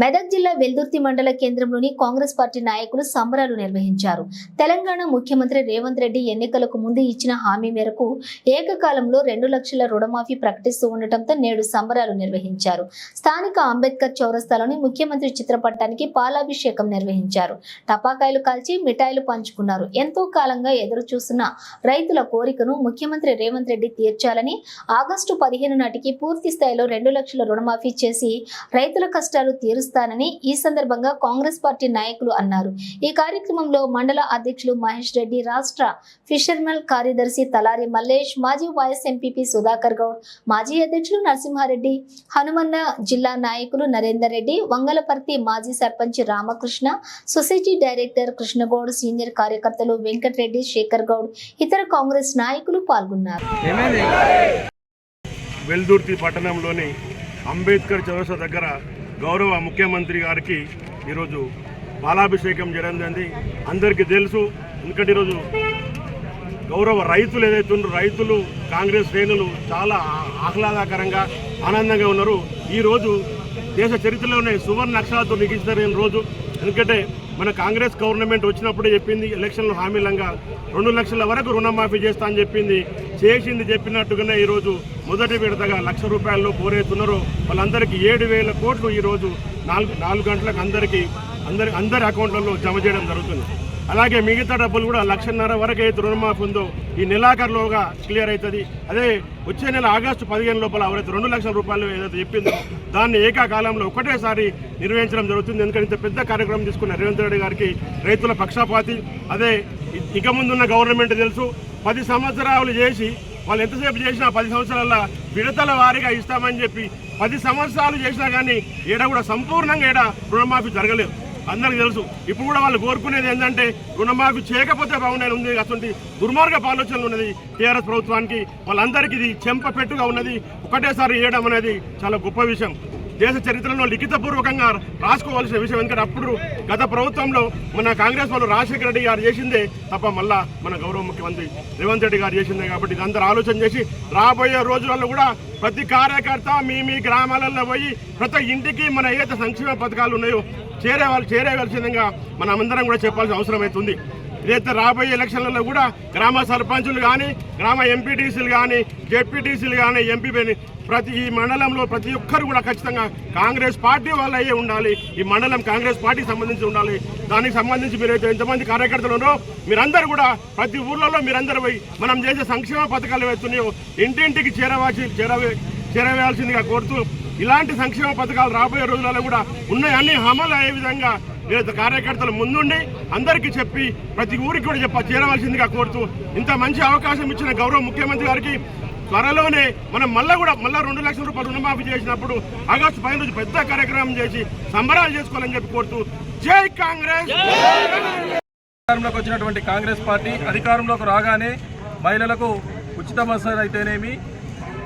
మెదక్ జిల్లా వెల్దుర్తి మండల కేంద్రంలోని కాంగ్రెస్ పార్టీ నాయకులు సంబరాలు నిర్వహించారు. తెలంగాణ ముఖ్యమంత్రి రేవంత్ రెడ్డి ఎన్నికలకు ముందు ఇచ్చిన హామీ మేరకు ఏకకాలంలో రెండు లక్షల రుణమాఫీ ప్రకటిస్తూ ఉండటంతో నేడు సంబరాలు నిర్వహించారు. స్థానిక అంబేద్కర్ చౌరస్తాలోని ముఖ్యమంత్రి చిత్రపటానికి పాలాభిషేకం నిర్వహించారు. టపాకాయలు కాల్చి మిఠాయిలు పంచుకున్నారు. ఎంతో కాలంగా ఎదురు చూస్తున్న రైతుల కోరికను ముఖ్యమంత్రి రేవంత్ రెడ్డి తీర్చాలని ఆగస్టు పదిహేను నాటికి పూర్తి స్థాయిలో రెండు లక్షల రుణమాఫీ చేసి రైతుల కష్టాలు తీరుస్తానని ఈ సందర్భంగా కాంగ్రెస్ పార్టీ నాయకులు అన్నారు. ఈ కార్యక్రమంలో మండల అధ్యక్షులు మహేష్ రెడ్డి రాష్ట్ర ఫిషర్మెన్ కార్యదర్శి తలారి మల్లేష్ మాజీ వైఎస్ ఎంపీపీ సుధాకర్ గౌడ్ మాజీ అధ్యక్షులు నరసింహారెడ్డి హనుమన్న జిల్లా నాయకులు నరేందర్ రెడ్డి వంగలపర్తి మాజీ sarpanch Ramakrishna society director Krishnagoud senior కార్యకర్తలు వెంకటరెడ్డి శేఖర్ గౌడ్ ఇతర కాంగ్రెస్ నాయకులు పాల్గొన్నారు. వెల్దుర్తి పట్టణంలోని అంబేద్కర్ చౌరస దగ్గర గౌరవ ముఖ్యమంత్రి గారికి ఈరోజు బాలాభిషేకం జరిగింది. అందరికీ తెలుసు ఎందుకంటే ఈరోజు గౌరవ రైతులు ఏదైతే ఉన్నారో రైతులు కాంగ్రెస్ శ్రేణులు చాలా ఆహ్లాదకరంగా ఆనందంగా ఉన్నారు. ఈరోజు దేశ చరిత్రలోనే సువర్ణ అక్షరాలతో లిఖించిన రోజు. ఎందుకంటే మన కాంగ్రెస్ గవర్నమెంట్ వచ్చినప్పుడే చెప్పింది ఎలక్షన్లు హామీలంగా రెండు లక్షల వరకు రుణమాఫీ చేస్తా అని చెప్పింది. చేసింది చెప్పినట్టుగానే ఈరోజు మొదటి విడతగా లక్ష రూపాయల్లో పోరేస్తున్నారు. వాళ్ళందరికీ ఏడు వేల కోట్లు ఈరోజు నాలుగు నాలుగు గంటలకు అందరికీ అందరి అందరి అకౌంట్లలో జమ చేయడం జరుగుతుంది. అలాగే మిగతా డబ్బులు కూడా లక్షన్నర వరకు అయితే రుణమాఫీ ఉందో ఈ నెలాఖరులోగా క్లియర్ అవుతుంది. అదే వచ్చే నెల ఆగస్టు పదిహేను లోపల ఎవరైతే రెండు లక్షల రూపాయలు ఏదైతే చెప్పిందో దాన్ని ఏకాకాలంలో ఒకటేసారి నిర్వహించడం జరుగుతుంది. ఎందుకంటే ఇంత పెద్ద కార్యక్రమం తీసుకున్న రేవంత్ రెడ్డి గారికి రైతుల పక్షపాతి. అదే ఇక ముందున్న గవర్నమెంట్ తెలుసు పది సంవత్సరాలు చేసి వాళ్ళు ఎంతసేపు చేసినా పది సంవత్సరాల విడతల వారీగా ఇస్తామని చెప్పి పది సంవత్సరాలు చేసినా కానీ ఏడా కూడా సంపూర్ణంగా ఏడా రుణమాఫీ జరగలేదు. అందరికీ తెలుసు. ఇప్పుడు కూడా వాళ్ళు కోరుకునేది ఏంటంటే రుణమాఫీ చేయకపోతే బాగుండేది ఉంది. అటువంటి దుర్మార్గ ఆలోచనలు ఉన్నది టీఆర్ఎస్ ప్రభుత్వానికి. వాళ్ళందరికీ ఇది చెంప పెట్టుగా ఉన్నది. ఒకటేసారి వేయడం అనేది చాలా గొప్ప విషయం. దేశ చరిత్రలో లిఖితపూర్వకంగా రాసుకోవాల్సిన విషయం ఎందుకంటే అప్పుడు గత ప్రభుత్వంలో మన కాంగ్రెస్ వాళ్ళు రాజశేఖర రెడ్డి గారు చేసిందే తప్ప మళ్ళా మన గౌరవ ముఖ్యమంత్రి రేవంత్ రెడ్డి గారు చేసిందే కాబట్టి ఇదంతా ఆలోచన చేసి రాబోయే రోజులలో కూడా ప్రతి కార్యకర్త మీ మీ గ్రామాలలో పోయి ప్రతి ఇంటికి మన ఏదైతే సంక్షేమ పథకాలు ఉన్నాయో చేరే వాళ్ళు చేరేవలసిందిగా మనమందరం కూడా చెప్పాల్సిన అవసరం అవుతుంది లేదా రాబోయే ఎలక్షన్లలో కూడా గ్రామ సర్పంచులు కానీ గ్రామ ఎంపీటీసీలు కానీ జెడ్పీటీసీలు కానీ ఎంపీ ప్రతి ఈ మండలంలో ప్రతి ఒక్కరు కూడా ఖచ్చితంగా కాంగ్రెస్ పార్టీ వాళ్ళు అయ్యే ఉండాలి. ఈ మండలం కాంగ్రెస్ పార్టీకి సంబంధించి ఉండాలి. దానికి సంబంధించి మీరు అయితే ఎంతమంది కార్యకర్తలు ఉన్నారో మీరందరూ కూడా ప్రతి ఊర్లలో మీరందరూ పోయి మనం చేసే సంక్షేమ పథకాలు వేస్తున్నాయో ఇంటింటికి చేరవాల్సి చేరవే చేరవేయాల్సిందిగా కోరుతూ ఇలాంటి సంక్షేమ పథకాలు రాబోయే రోజులలో కూడా ఉన్నాయి అన్ని అమలు అయ్యే విధంగా వివిధ కార్యకర్తలు ముందుండి అందరికీ చెప్పి ప్రతి ఊరికి కూడా చెప్ప చేరవలసిందిగా కోరుతూ ఇంత మంచి అవకాశం ఇచ్చిన గౌరవ ముఖ్యమంత్రి గారికి త్వరలోనే మనం మళ్ళీ కూడా మళ్ళా రెండు లక్షల రూపాయలు రుణమాఫీ చేసినప్పుడు ఆగస్టు పది రోజు పెద్ద కార్యక్రమం చేసి సంబరాలు చేసుకోవాలని చెప్పి కోరుతూ జై కాంగ్రెస్! అధికారంలోకి వచ్చినటువంటి కాంగ్రెస్ పార్టీ అధికారంలోకి రాగానే మహిళలకు ఉచిత బస్సు అయితేనేమి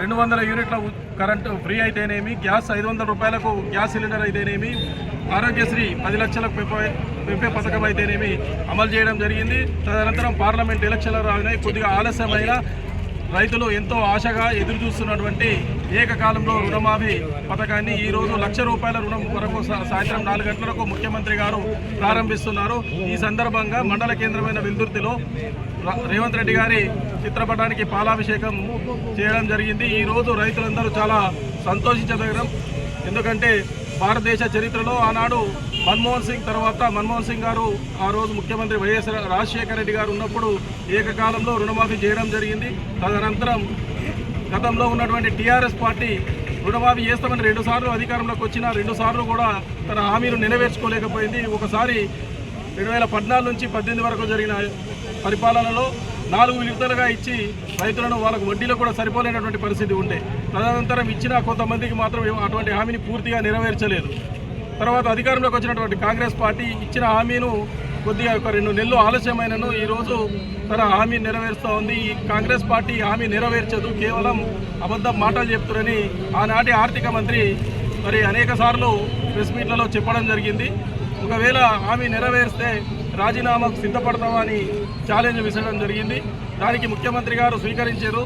రెండు వందల యూనిట్ల కరెంటు ఫ్రీ అయితేనేమి గ్యాస్ ఐదు వందల రూపాయలకు గ్యాస్ సిలిండర్ అయితేనేమి ఆరోగ్యశ్రీ పది లక్షలకు పెంపే పథకం అయితేనేమి అమలు చేయడం జరిగింది. తదనంతరం పార్లమెంట్ ఎలక్షన్లు రావినాయి. కొద్దిగా ఆలస్యమైన రైతులు ఎంతో ఆశగా ఎదురు చూస్తున్నటువంటి ఏకకాలంలో రుణమాఫీ పథకాన్ని ఈరోజు లక్ష రూపాయల రుణం కొరకు సాయంత్రం నాలుగు గంటలకు ముఖ్యమంత్రి గారు ప్రారంభిస్తున్నారు. ఈ సందర్భంగా మండల కేంద్రమైన వెల్దుర్తిలో ర- రేవంత్ రెడ్డి గారి చిత్రపటానికి పాలాభిషేకం చేయడం జరిగింది. ఈరోజు రైతులందరూ చాలా సంతోషించదగడం ఎందుకంటే భారతదేశ చరిత్రలో ఆనాడు మన్మోహన్ సింగ్ తర్వాత మన్మోహన్ సింగ్ గారు ఆ రోజు ముఖ్యమంత్రి వైఎస్ రాజశేఖర రెడ్డి గారు ఉన్నప్పుడు ఏకకాలంలో రుణమాఫీ చేయడం జరిగింది. తదనంతరం గతంలో ఉన్నటువంటి టీఆర్ఎస్ పార్టీ రుణమాఫీ చేస్తామని రెండు సార్లు అధికారంలోకి వచ్చిన రెండు సార్లు కూడా తన హామీలు నెరవేర్చుకోలేకపోయింది. ఒకసారి రెండు వేల పద్నాలుగు నుంచి పద్దెనిమిది వరకు జరిగిన పరిపాలనలో నాలుగు విడతలుగా ఇచ్చి రైతులను వాళ్ళకు వడ్డీలో కూడా సరిపోలేనటువంటి పరిస్థితి ఉండే. తదనంతరం ఇచ్చిన కొంతమందికి మాత్రం అటువంటి హామీని పూర్తిగా నెరవేర్చలేదు. తర్వాత అధికారంలోకి వచ్చినటువంటి కాంగ్రెస్ పార్టీ ఇచ్చిన హామీను కొద్దిగా ఒక రెండు నెలలు ఆలస్యమైనను. ఈరోజు తన హామీ నెరవేరుస్తూ ఉంది. ఈ కాంగ్రెస్ పార్టీ హామీ నెరవేర్చదు. కేవలం అబద్ధం మాటలు చెప్తురని ఆనాటి ఆర్థిక మంత్రి మరి అనేక సార్లు ప్రెస్ మీట్లలో చెప్పడం జరిగింది. ఒకవేళ హామీ నెరవేరిస్తే రాజీనామాకు సిద్ధపడతామని ఛాలెంజ్ విసరడం జరిగింది. దానికి ముఖ్యమంత్రి గారు స్వీకరించారు.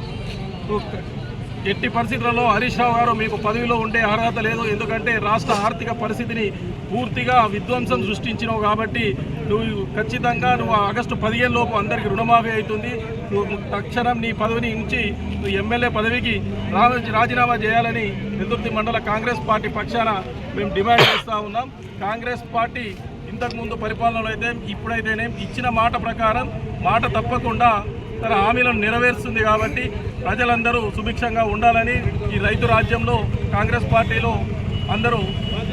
ఎట్టి పరిస్థితులలో హరీష్ రావు గారు మీకు పదవిలో ఉండే అర్హత లేదు. ఎందుకంటే రాష్ట్ర ఆర్థిక పరిస్థితిని పూర్తిగా విధ్వంసం సృష్టించినావు కాబట్టి నువ్వు ఖచ్చితంగా నువ్వు ఆగస్టు పదిహేను లోపు అందరికీ రుణమాఫీ అవుతుంది. నువ్వు తక్షణం నీ పదవిని ఉంచి నువ్వు ఎమ్మెల్యే పదవికి రాజీనామా చేయాలని వెల్దుర్తి మండల కాంగ్రెస్ పార్టీ పక్షాన మేము డిమాండ్ చేస్తూ ఉన్నాం. కాంగ్రెస్ పార్టీ ఇంతకుముందు పరిపాలనలో అయితే ఇప్పుడైతేనే ఇచ్చిన మాట ప్రకారం మాట తప్పకుండా తన హామీలను నెరవేరుస్తుంది కాబట్టి ప్రజలందరూ సుభిక్షంగా ఉండాలని ఈ రైతు రాజ్యంలో కాంగ్రెస్ పార్టీలో అందరూ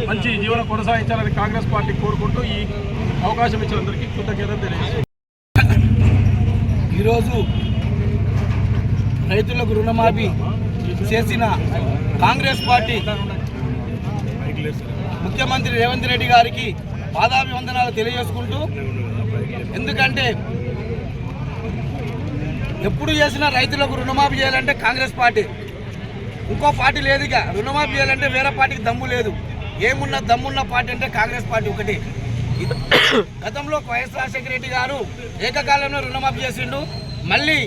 మంచి జీవనం కొనసాగించాలని కాంగ్రెస్ పార్టీ కోరుకుంటూ ఈ అవకాశం ఇచ్చిన అందరికీ కృతజ్ఞతలు తెలియజేస్తాను ఈరోజు రైతులకు రుణమాఫీ చేసిన కాంగ్రెస్ పార్టీ ముఖ్యమంత్రి రేవంత్ రెడ్డి గారికి పాదాభివందనాలు తెలియజేసుకుంటూ ఎందుకంటే ఎప్పుడు చేసినా రైతులకు రుణమాఫీ చేయాలంటే కాంగ్రెస్ పార్టీ. ఇంకో పార్టీ లేదు ఇక. రుణమాఫీ చేయాలంటే వేరే పార్టీకి దమ్ము లేదు. ఏమున్న దమ్మున్న పార్టీ అంటే కాంగ్రెస్ పార్టీ ఒకటి. గతంలో వైఎస్ రాజశేఖర రెడ్డి గారు ఏకకాలంలో రుణమాఫీ చేసిండు. మళ్ళీ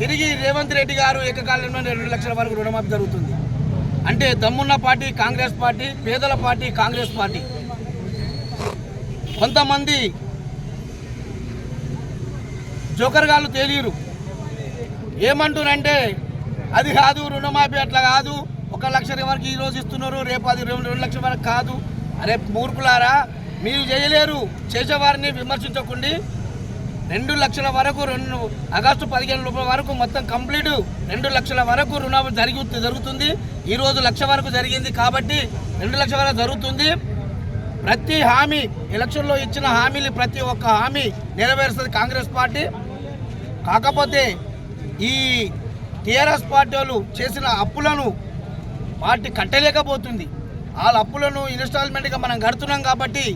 తిరిగి రేవంత్ రెడ్డి గారు ఏకకాలంలో రెండు లక్షల వరకు రుణమాఫీ జరుగుతుంది. అంటే దమ్మున్న పార్టీ కాంగ్రెస్ పార్టీ పేదల పార్టీ కాంగ్రెస్ పార్టీ. కొంతమంది జోకర్గాళ్ళు తేలియరు ఏమంటున్నారంటే అది కాదు రుణమాఫీ అట్లా కాదు. ఒక లక్ష వరకు ఈ రోజు ఇస్తున్నారు రేపు అది రెండు రెండు లక్షల వరకు కాదు. అరే మూర్ఖులారా మీరు చేయలేరు. చేసేవారిని విమర్శించకండి రెండు లక్షల వరకు రెండు ఆగస్టు పదిహేను రూపాయల వరకు మొత్తం కంప్లీట్ రెండు లక్షల వరకు రుణాలు జరిగి జరుగుతుంది. ఈరోజు లక్ష వరకు జరిగింది కాబట్టి రెండు లక్షల వరకు జరుగుతుంది. ప్రతి హామీ ఎలక్షన్లో ఇచ్చిన హామీలు ప్రతి ఒక్క హామీ నెరవేరుస్తుంది కాంగ్రెస్ పార్టీ. కాకపోతే ఈ టీఆర్ఎస్ పార్టీ వాళ్ళు చేసిన అప్పులను పార్టీ కట్టలేకపోతుంది. వాళ్ళ అప్పులను ఇన్స్టాల్మెంట్గా మనం కడుతున్నాం కాబట్టి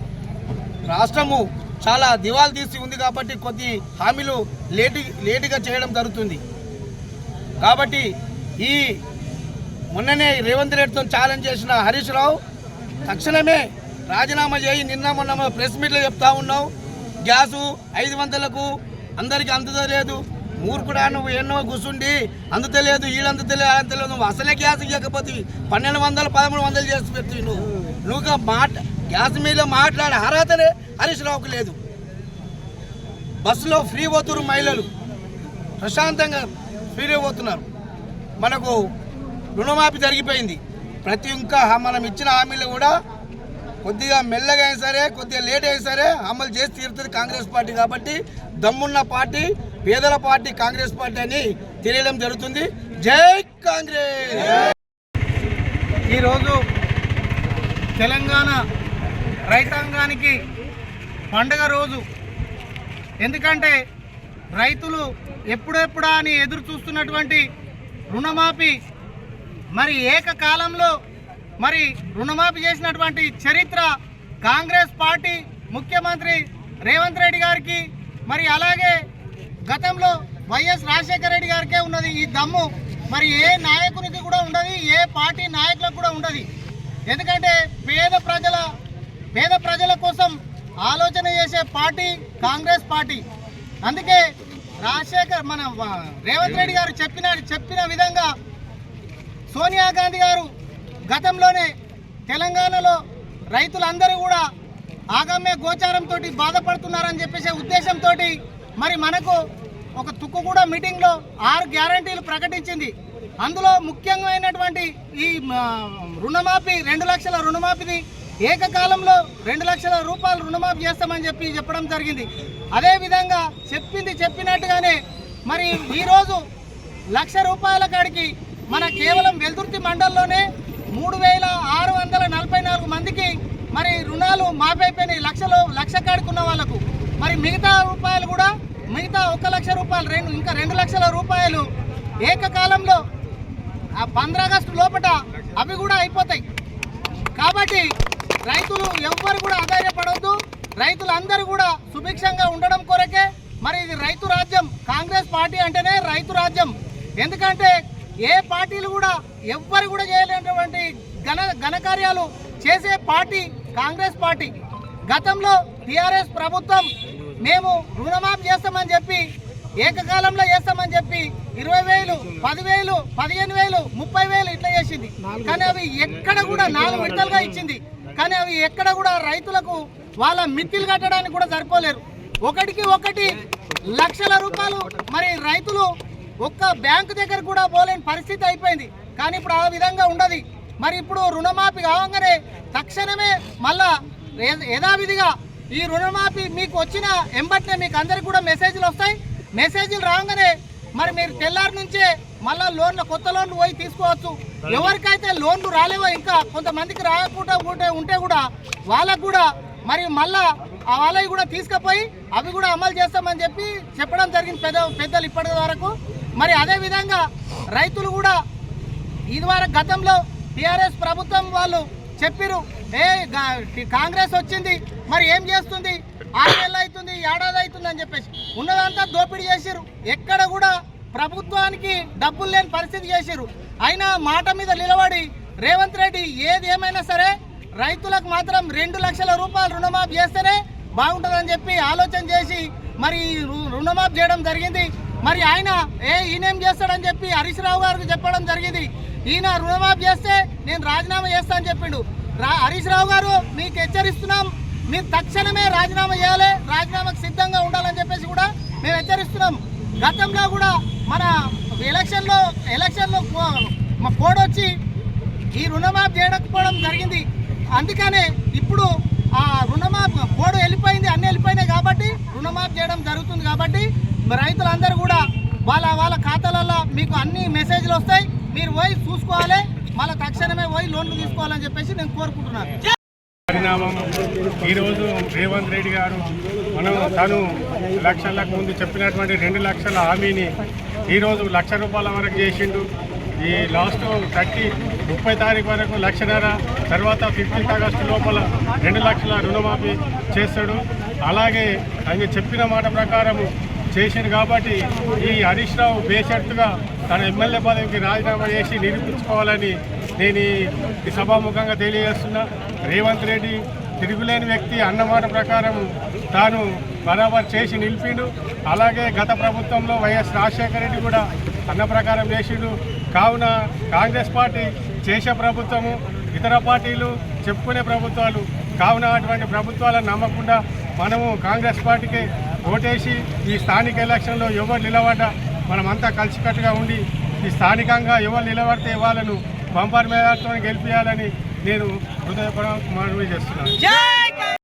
రాష్ట్రము చాలా దివాలు తీసి ఉంది కాబట్టి కొద్ది హామీలు లేటు లేటుగా చేయడం జరుగుతుంది. కాబట్టి ఈ మొన్ననే రేవంత్ రెడ్డితో ఛాలెంజ్ చేసిన హరీష్ రావు తక్షణమే రాజీనామా చేయి నిన్న మొన్న ప్రెస్ మీట్లో చెప్తా ఉన్నావు. గ్యాసు ఐదు వందలకు అందరికీ అందుతలేదు. మూర్ఖుడా నువ్వు ఎన్నో కూర్చుండి అందుతలేదు ఈడు అందుతలేదు తెలియదు నువ్వు అసలే గ్యాస్ ఇవ్వకపోతే పన్నెండు వందలు పదమూడు వందలు చేసి పెట్టి నువ్వు. నువ్వు మాట గ్యాస్ మీద మాట్లాడే అర్హతనే హరీష్ రావుకు లేదు. బస్సులో ఫ్రీ పోతున్నారు మహిళలు. ప్రశాంతంగా ఫ్రీ పోతున్నారు. మనకు రుణమాఫీ జరిగిపోయింది. ప్రతి ఇంకా మనం ఇచ్చిన హామీలు కూడా కొద్దిగా మెల్లగా అయినా సరే కొద్దిగా లేట్ అయినా సరే అమలు చేసి తీరుతుంది కాంగ్రెస్ పార్టీ కాబట్టి దమ్మున్న పార్టీ పేదల పార్టీ కాంగ్రెస్ పార్టీ అని తెలియడం జరుగుతుంది. జై కాంగ్రెస్! ఈరోజు తెలంగాణ రైతాంగానికి పండగ రోజు. ఎందుకంటే రైతులు ఎప్పుడెప్పుడా అని ఎదురు చూస్తున్నటువంటి రుణమాఫీ మరి ఏకకాలంలో మరి రుణమాఫీ చేసినటువంటి చరిత్ర కాంగ్రెస్ పార్టీ ముఖ్యమంత్రి రేవంత్ రెడ్డి గారికి మరి అలాగే గతంలో వైఎస్ రాజశేఖర రెడ్డి గారికే ఉన్నది ఈ దమ్ము. మరి ఏ నాయకునికి కూడా ఉండదు ఏ పార్టీ నాయకులకు కూడా ఉండదు. ఎందుకంటే పేద ప్రజల పేద ప్రజల కోసం ఆలోచన చేసే పార్టీ కాంగ్రెస్ పార్టీ. అందుకే రాజశేఖర్ మన రేవంత్ రెడ్డి గారు చెప్పిన చెప్పిన విధంగా సోనియా గాంధీ గారు గతంలోనే తెలంగాణలో రైతులందరూ కూడా ఆగమ్య గోచారంతో బాధపడుతున్నారని చెప్పేసే ఉద్దేశంతో మరి మనకు ఒక తుక్కుగూడ మీటింగ్లో ఆరు గ్యారంటీలు ప్రకటించింది. అందులో ముఖ్యమైనటువంటి ఈ రుణమాఫీ రెండు లక్షల రుణమాఫీని ఏకకాలంలో రెండు లక్షల రూపాయలు రుణమాఫీ చేస్తామని చెప్పి చెప్పడం జరిగింది. అదేవిధంగా చెప్పింది చెప్పినట్టుగానే మరి ఈరోజు లక్ష రూపాయల కాడికి మన కేవలం వెల్దుర్తి మండలంలోనే మూడు వేల ఆరు వందల నలభై నాలుగు మందికి మరి రుణాలు మాపైపోయినాయి లక్షలు లక్ష కాడుకున్న ఉన్న వాళ్ళకు. మరి మిగతా రూపాయలు కూడా మిగతా ఒక లక్ష రూపాయలు రెండు ఇంకా రెండు లక్షల రూపాయలు ఏకకాలంలో ఆ పంద్రాగస్టు లోపల లోపట అవి కూడా అయిపోతాయి. కాబట్టి రైతులు ఎవ్వరు కూడా ఆదాయపడవద్దు రైతులందరూ కూడా సుభిక్షంగా ఉండడం కొరకే. మరి ఇది రైతు రాజ్యం కాంగ్రెస్ పార్టీ అంటేనే రైతు రాజ్యం. ఎందుకంటే ఏ పార్టీలు కూడా ఎవ్వరు కూడా చేయలేనటువంటి ఘన ఘనకార్యాలు చేసే పార్టీ కాంగ్రెస్ పార్టీ. గతంలో టీఆర్ఎస్ ప్రభుత్వం మేము రుణమాఫీ చేస్తామని చెప్పి ఏకకాలంలో వేస్తామని చెప్పి ఇరవై వేలు పదివేలు పదిహేను వేలు ముప్పై వేలు ఇట్లా చేసింది. కానీ అవి ఎక్కడ కూడా నాలుగు విడతలుగా ఇచ్చింది. కానీ అవి ఎక్కడ కూడా రైతులకు వాళ్ళ మిత్తిలు కట్టడానికి కూడా సరిపోలేరు. ఒకటికి ఒకటి లక్షల రూపాయలు మరి రైతులు ఒక్క బ్యాంకు దగ్గర కూడా పోలేని పరిస్థితి అయిపోయింది. కానీ ఇప్పుడు ఆ విధంగా ఉండదు. మరి ఇప్పుడు రుణమాఫీ కావంగానే తక్షణమే మళ్ళా యథావిధిగా ఈ రుణమాఫీ మీకు వచ్చిన ఎంబట్నే మీకు అందరికి కూడా మెసేజ్లు వస్తాయి. మెసేజ్లు రాగానే మరి మీరు తెల్లారి నుంచే మళ్ళీ లోన్లు కొత్త లోన్లు పోయి తీసుకోవచ్చు. ఎవరికైతే లోన్లు రాలేవో ఇంకా కొంతమందికి రాకుండా ఉంటే ఉంటే కూడా వాళ్ళకు కూడా మరి మళ్ళా ఆ వాళ్ళవి కూడా తీసుకుపోయి అవి కూడా అమలు చేస్తామని చెప్పి చెప్పడం జరిగింది పెద్ద పెద్దలు ఇప్పటి వరకు. మరి అదే విధంగా రైతులు కూడా ఇదివరకు గతంలో టీఆర్ఎస్ ప్రభుత్వం వాళ్ళు చెప్పిరు ఏ కాంగ్రెస్ వచ్చింది మరి ఏం చేస్తుంది? ఆరు నెలలు అవుతుంది ఏడాది అవుతుంది అని చెప్పేసి. ఉన్నదంతా దోపిడీ చేసిరు ఎక్కడ కూడా ప్రభుత్వానికి డబ్బులు లేని పరిస్థితి చేసిరు అయినా మాట మీద నిలబడి రేవంత్ రెడ్డి ఏది ఏమైనా సరే రైతులకు మాత్రం రెండు లక్షల రూపాయలు రుణమాఫీ చేస్తేనే బాగుంటుందని చెప్పి ఆలోచన చేసి మరి రు- రుణమాఫీ చేయడం జరిగింది. మరి ఆయన ఏ ఈయనేం చేస్తాడని చెప్పి హరీష్ రావు గారికి చెప్పడం జరిగింది. ఈయన రుణమాఫీ చేస్తే నేను రాజీనామా చేస్తానని చెప్పిండు. హరీష్ రావు గారు మీకు హెచ్చరిస్తున్నాం. మీరు తక్షణమే రాజీనామా చేయాలి. రాజీనామాకు సిద్ధంగా ఉండాలని చెప్పేసి కూడా మేము హెచ్చరిస్తున్నాం. గతంలో కూడా మన ఎలక్షన్లో ఎలక్షన్లో కో- మా వచ్చి ఈ రుణమాఫీ చేయకపోవడం జరిగింది. అందుకనే ఇప్పుడు ఆ రుణమాఫీ కోడు వెళ్ళిపోయింది అన్ని వెళ్ళిపోయినాయి కాబట్టి రుణమాఫీ చేయడం జరుగుతుంది కాబట్టి రైతులందరూ కూడా వాళ్ళ వాళ్ళ ఖాతాలలో మీకు అన్ని మెసేజ్లు వస్తాయి. మీరు పోయి చూసుకోవాలి. మళ్ళీ తక్షణమే పోయి లోన్లు తీసుకోవాలని చెప్పేసి నేను కోరుకుంటున్నాను. పరిణామం. ఈరోజు రేవంత్ రెడ్డి గారు మనం తను లక్షలకు ముందు చెప్పినటువంటి రెండు లక్షల హామీని ఈరోజు లక్ష రూపాయల వరకు చేసిండు. ఈ లాస్ట్ థర్టీ ముప్పై తారీఖు వరకు లక్షన్నర తర్వాత ఫిఫ్టీన్త్ ఆగస్టు లోపల రెండు లక్షల రుణమాఫీ చేస్తాడు. అలాగే ఆయన చెప్పిన మాట ప్రకారము చేసిండు కాబట్టి ఈ హరీష్ రావు బేషర్తుగా తన ఎమ్మెల్యే పదవికి రాజీనామా చేసి నిరూపించుకోవాలని నేను ఈ- సభాముఖంగా తెలియజేస్తున్నా. రేవంత్ రెడ్డి తిరుగులేని వ్యక్తి అన్నమాట ప్రకారం తాను బరాబర్ చేసి నిలిపిండు. అలాగే గత ప్రభుత్వంలో వైఎస్ రాజశేఖర రెడ్డి కూడా అన్న ప్రకారం చేసిండు. కావున కాంగ్రెస్ పార్టీ చేసే ప్రభుత్వము ఇతర పార్టీలు చెప్పుకునే ప్రభుత్వాలు. కావున అటువంటి ప్రభుత్వాలను నమ్మకుండా మనము కాంగ్రెస్ పార్టీకి ఓటేసి ఈ స్థానిక ఎలక్షన్లో ఎవరు నిలబడ్డా మనమంతా కలిసికట్టుగా ఉండి ఈ స్థానికంగా ఎవరు నిలబడితే వాళ్ళను బంపర్ మేధాతో గెలిపించాలని నేను హృదయపూర్వక మనవి చేస్తున్నాను.